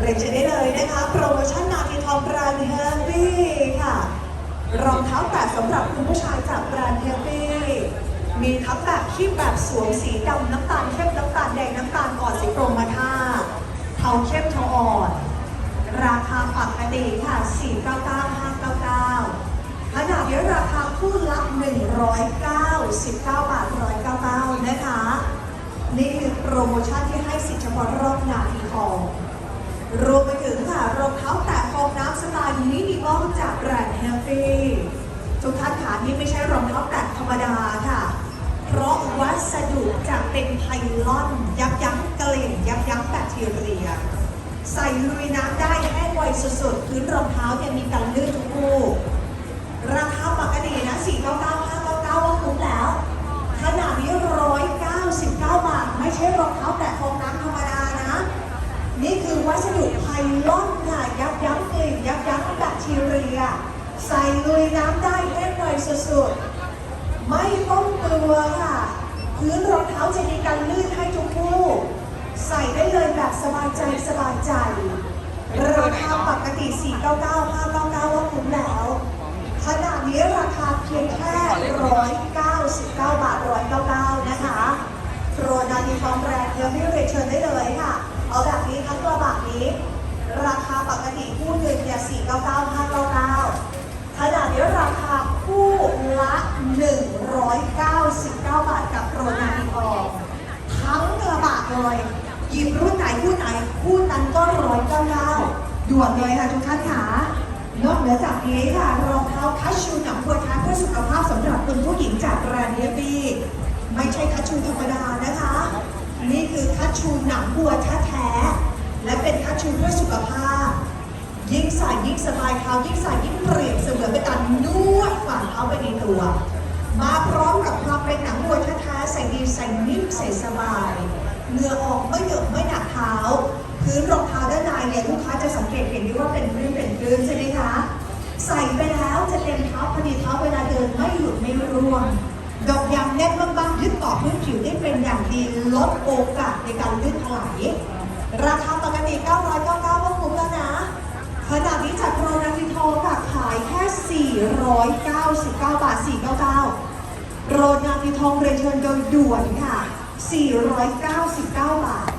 เรียนเชิญได้เลยนะคะ โปรโมชั่นนาทีทองแบรนด์เฮฟวี่ค่ะ รองเท้าแตะสำหรับคุณผู้ชายจากแบรนด์เฮฟวี่มีทั้งแบบที่แบบสวมสีดำน้ำตาลเข้มน้ำตาลแดงน้ำตาลอ่อนสีกรมท่าเทาเข้มเทาอ่อน ราคาปกติค่ะ 499 599ขนาดนี้ราคาคู่ละ 199 บาท 199 นะคะ นี่คือโปรโมชั่นที่ให้สิทธิ์เฉพาะรอบนาทีทอง รวมไปถึงค่ะรองเท้าแตะฟองน้ำสไตล์มินิมอลจากแบรนด์เฮลฟี่ทุกท่านขานี่ไม่ใช่รองเท้าแตะธรรมดาค่ะ เพราะวัสดุจากเป็นไพลอน ยับยั้งกลิ่นยับยั้งแบคทีเรีย ใส่ลุยน้ำได้แห้งไวสุดๆพื้นรองเท้าเนี่ยมีกันลื่นทุกคู่ราคาปกตินะ 499 599ว่าคุ้มแล้ว ขนาดนี้ 199 บาท ไม่ใช่รองเท้าแตะฟองน้ำธรรมดานะ นี่คือวั สดุไพลอนค่ะยับยั้งกลิ่นยับยั้งแบคทีเรีย ใส่ลุยน้ำได้แห้งไวสุดๆ ไม่ต้องกลัวค่ะ พื้นรองเท้าจะมีการลื่นให้ทุกคู่ ใส่ได้เลยแบบสบายใจสบายใจ ราคาปกติ 499 599 ว่าคุ้มแล้ว ขนาดนี้ราคาเพียงแค่ 199 บาท 199 นะคะโปรนาทีทองแรงเดี๋ยวไม่เรเชิญได้เลยค่ะ เอาแบบนี้ทั้งกระบะนี้ ราคาปกติคู่หนึ่งเนี่ย499 599ขนาดนี้ราคาคู่ละ199บาทกับโรนาทีทองทั้งกระบะเลยหยิบรุ่นไหนคู่ไหนคู่นั้นก็ร้อยเก้าเก้าด่วนเลยค่ะทุกท่านค่ะนอกเหนือจากนี้ค่ะรองเท้าคัชชูหนังวัวแท้เพื่อสุขภาพสำหรับคุณผู้หญิงจากแบรนด์เนฟี่ไม่ใช่คัชชูธรรมดา ชชูหนังวัวแท้ๆและเป็นคัชชูเพื่อสุขภาพ ยิ่งใส่ยิ่งสบายเท้ายิ่งใส่ยิ่งเปรียบเสมือนเป็นการนวดฝ่าเท้าไปในตัว มาพร้อมกับความเป็นหนังวัวแท้ๆใส่ดีใส่นิ่มใส่สบายเหงื่อออกไม่เหนอะไม่หนักเท้าพื้นรองเท้าด้านในเนี่ยลูกค้าจะสังเกตเห็นได้ว่าเป็นพื้นเป็นพื้นใช่ไหมคะใส่ไปแล้วจะเต็มเท้าพอดีเท้าเวลาเดินไม่หลุดไม่ร่วงดอกยางแน่นบาก อย่างดีลดโอกาสในการลื่นถลายราคาปกติ 999ก็คุ้มแล้วนะ ขณะนี้จากโปรนาทีทองค่ะขายแค่ 499 บาท 499 โรนาทีทองเรเชิญโดยด่วนค่ะ 499 บาท